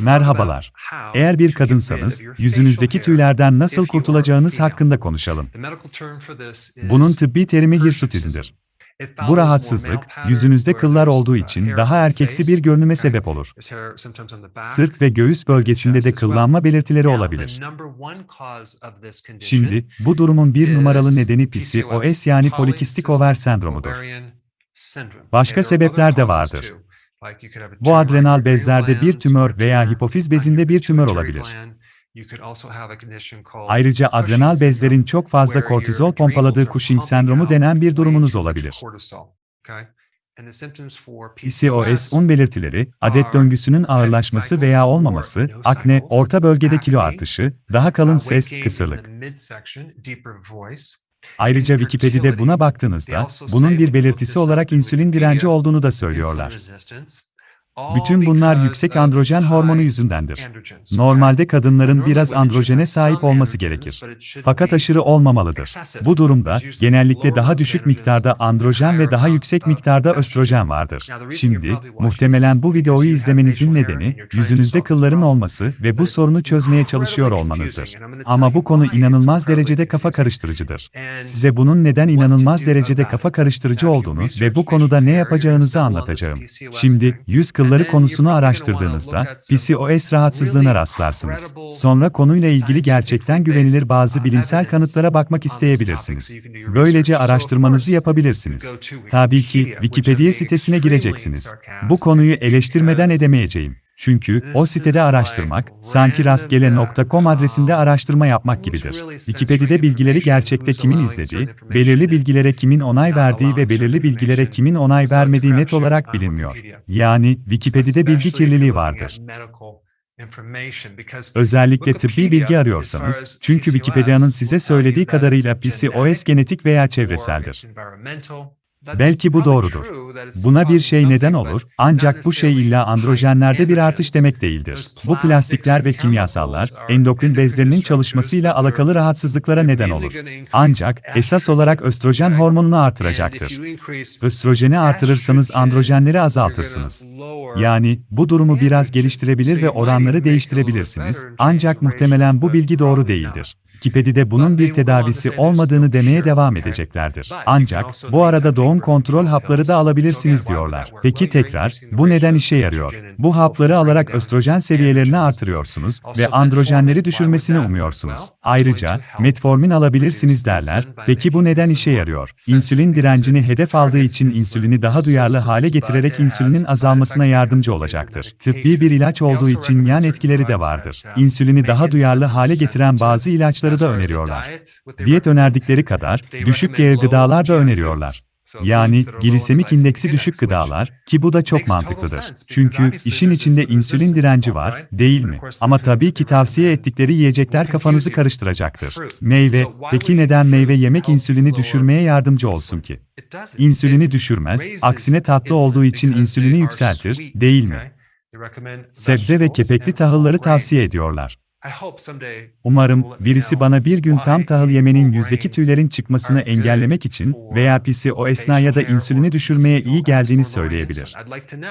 Merhabalar. Eğer bir kadınsanız, yüzünüzdeki tüylerden nasıl kurtulacağınız hakkında konuşalım. Bunun tıbbi terimi hirsutizmdir. Bu rahatsızlık, yüzünüzde kıllar olduğu için daha erkeksi bir görünüme sebep olur. Sırt ve göğüs bölgesinde de kıllanma belirtileri olabilir. Şimdi, bu durumun bir numaralı nedeni PCOS yani polikistik over sendromudur. Başka sebepler de vardır. Bu adrenal bezlerde bir tümör veya hipofiz bezinde bir tümör olabilir. Ayrıca adrenal bezlerin çok fazla kortizol pompaladığı Cushing sendromu denen bir durumunuz olabilir. PCOS-un belirtileri, adet döngüsünün ağırlaşması veya olmaması, akne, orta bölgede kilo artışı, daha kalın ses, kısırlık. Ayrıca Wikipedia'da buna baktığınızda, bunun bir belirtisi olarak insülin direnci olduğunu da söylüyorlar. Bütün bunlar yüksek androjen hormonu yüzündendir. Normalde kadınların biraz androjene sahip olması gerekir. Fakat aşırı olmamalıdır. Bu durumda, genellikle daha düşük miktarda androjen ve daha yüksek miktarda östrojen vardır. Şimdi, muhtemelen bu videoyu izlemenizin nedeni, yüzünüzde kılların olması ve bu sorunu çözmeye çalışıyor olmanızdır. Ama bu konu inanılmaz derecede kafa karıştırıcıdır. Size bunun neden inanılmaz derecede kafa karıştırıcı olduğunu ve bu konuda ne yapacağınızı anlatacağım. Şimdi, yüz kılları konusunu araştırdığınızda, PCOS rahatsızlığına rastlarsınız. Sonra konuyla ilgili gerçekten güvenilir bazı bilimsel kanıtlara bakmak isteyebilirsiniz. Böylece araştırmanızı yapabilirsiniz. Tabii ki, Wikipedia sitesine gireceksiniz. Bu konuyu eleştirmeden edemeyeceğim. Çünkü o sitede araştırmak, sanki rastgele.com adresinde araştırma yapmak gibidir. Wikipedia'da bilgileri gerçekte kimin izlediği, belirli bilgilere kimin onay verdiği ve belirli bilgilere kimin onay vermediği net olarak bilinmiyor. Yani, Wikipedia'da bilgi kirliliği vardır. Özellikle tıbbi bilgi arıyorsanız, çünkü Wikipedia'nın size söylediği kadarıyla PCOS genetik veya çevreseldir. Belki bu doğrudur. Buna bir şey neden olur, ancak bu şey illa androjenlerde bir artış demek değildir. Bu plastikler ve kimyasallar, endokrin bezlerinin çalışmasıyla alakalı rahatsızlıklara neden olur. Ancak, esas olarak östrojen hormonunu artıracaktır. Östrojeni artırırsanız androjenleri azaltırsınız. Yani, bu durumu biraz geliştirebilir ve oranları değiştirebilirsiniz, ancak muhtemelen bu bilgi doğru değildir. Wikipedia'da bunun bir tedavisi olmadığını demeye devam edeceklerdir. Ancak, bu arada doğum kontrol hapları da alabilirsiniz diyorlar. Peki tekrar, bu neden işe yarıyor? Bu hapları alarak östrojen seviyelerini artırıyorsunuz ve androjenleri düşürmesini umuyorsunuz. Ayrıca, metformin alabilirsiniz derler. Peki bu neden işe yarıyor? İnsülin direncini hedef aldığı için insülini daha duyarlı hale getirerek insülinin azalmasına yardımcı olacaktır. Tıbbi bir ilaç olduğu için yan etkileri de vardır. İnsülini daha duyarlı hale getiren bazı ilaçları da öneriyorlar. Diyet önerdikleri kadar, düşük yağ gıdalar da öneriyorlar. Yani, glisemik indeksi düşük gıdalar, ki bu da çok mantıklıdır. Çünkü, işin içinde insülin direnci var, değil mi? Ama tabii ki tavsiye ettikleri yiyecekler kafanızı karıştıracaktır. Meyve, peki neden meyve yemek insülini düşürmeye yardımcı olsun ki? İnsülini düşürmez, aksine tatlı olduğu için insülini yükseltir, değil mi? Sebze ve kepekli tahılları tavsiye ediyorlar. Umarım birisi bana bir gün tam tahıl yemenin yüzdeki tüylerin çıkmasını engellemek için veya PCOS'na ya da insülini düşürmeye iyi geldiğini söyleyebilir.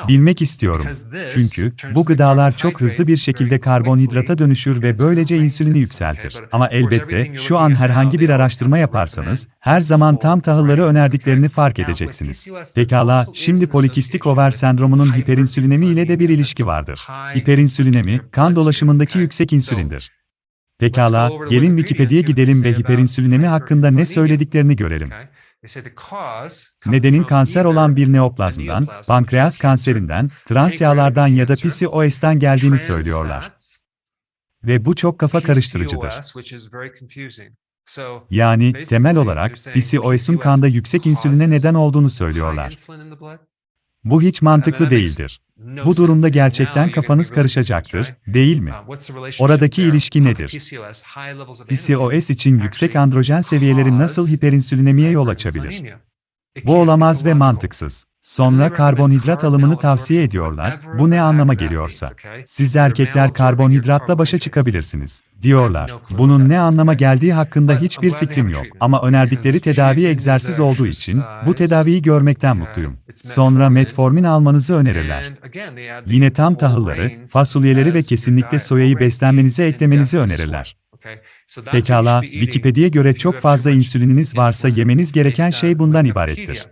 Bilmek istiyorum. Çünkü bu gıdalar çok hızlı bir şekilde karbonhidrata dönüşür ve böylece insülini yükseltir. Ama elbette şu an herhangi bir araştırma yaparsanız her zaman tam tahılları önerdiklerini fark edeceksiniz. Pekala, şimdi polikistik over sendromunun hiperinsülinemi ile de bir ilişki vardır. Hiperinsülinemi, kan dolaşımındaki yüksek insülin insülindir. Pekala, gelin Wikipedia'ya gidelim ve hiperinsülinemi hakkında ne söylediklerini görelim. Nedenin kanser olan bir neoplazmdan, pankreas kanserinden, trans yağlardan ya da PCOS'ten geldiğini söylüyorlar. Ve bu çok kafa karıştırıcıdır. Yani, temel olarak, PCOS'un kanda yüksek insüline neden olduğunu söylüyorlar. Bu hiç mantıklı değildir. Bu durumda gerçekten kafanız karışacaktır, değil mi? Oradaki ilişki nedir? PCOS için yüksek androjen seviyeleri nasıl hiperinsülinemiye yol açabilir? Bu olamaz ve mantıksız. Sonra karbonhidrat alımını tavsiye ediyorlar. Bu ne anlama geliyorsa. Siz erkekler karbonhidratla başa çıkabilirsiniz, diyorlar. Bunun ne anlama geldiği hakkında hiçbir fikrim yok. Ama önerdikleri tedavi egzersiz olduğu için bu tedaviyi görmekten mutluyum. Sonra metformin almanızı önerirler. Yine tam tahılları, fasulyeleri ve kesinlikle soyayı beslenmenize eklemenizi önerirler. Pekala, Wikipedia'ya göre çok fazla insülininiz varsa yemeniz gereken şey bundan ibarettir.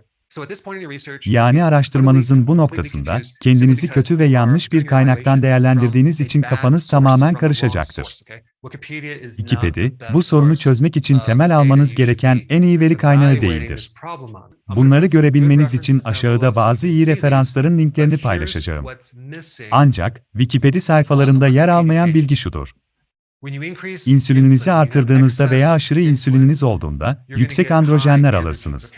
Yani araştırmanızın bu noktasında, kendinizi kötü ve yanlış bir kaynaktan değerlendirdiğiniz için kafanız tamamen karışacaktır. Wikipedia, bu sorunu çözmek için temel almanız gereken en iyi veri kaynağı değildir. Bunları görebilmeniz için aşağıda bazı iyi referansların linklerini paylaşacağım. Ancak, Wikipedia sayfalarında yer almayan bilgi şudur. İnsülininizi artırdığınızda veya aşırı insülininiz olduğunda, yüksek androjenler alırsınız.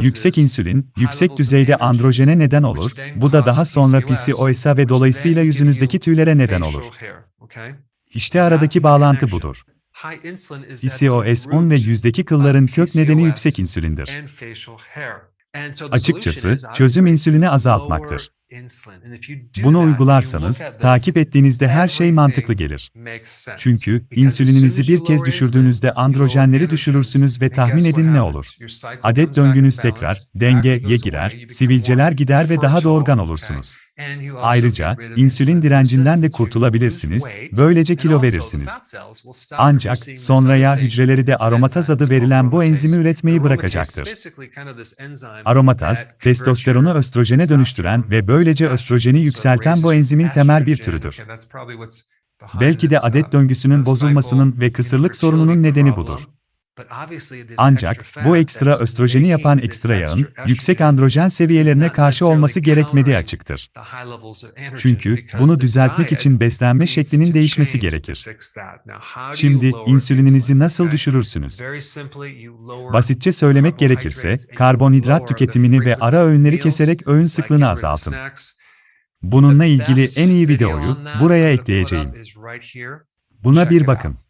Yüksek insülin, yüksek düzeyde androjene neden olur, bu da daha sonra PCOS'a ve dolayısıyla yüzünüzdeki tüylere neden olur. İşte aradaki bağlantı budur. PCOS-10 ve yüzdeki kılların kök nedeni yüksek insülindir. Açıkçası, çözüm insülini azaltmaktır. Bunu uygularsanız, takip ettiğinizde her şey mantıklı gelir. Çünkü, insülininizi bir kez düşürdüğünüzde androjenleri düşürürsünüz ve tahmin edin ne olur. Adet döngünüz tekrar, dengeye girer, sivilceler gider ve daha doğurgan olursunuz. Ayrıca, insülin direncinden de kurtulabilirsiniz, böylece kilo verirsiniz. Ancak, sonra yağ hücreleri de aromataz adı verilen bu enzimi üretmeyi bırakacaktır. Aromataz, testosteronu östrojene dönüştüren ve böylece östrojeni yükselten bu enzimin temel bir türüdür. Belki de adet döngüsünün bozulmasının ve kısırlık sorununun nedeni budur. Ancak, bu ekstra östrojeni yapan ekstra yağın, yüksek androjen seviyelerine karşı olması gerekmediği açıktır. Çünkü, bunu düzeltmek için beslenme şeklinin değişmesi gerekir. Şimdi, insülininizi nasıl düşürürsünüz? Basitçe söylemek gerekirse, karbonhidrat tüketimini ve ara öğünleri keserek öğün sıklığını azaltın. Bununla ilgili en iyi videoyu buraya ekleyeceğim. Buna bir bakın.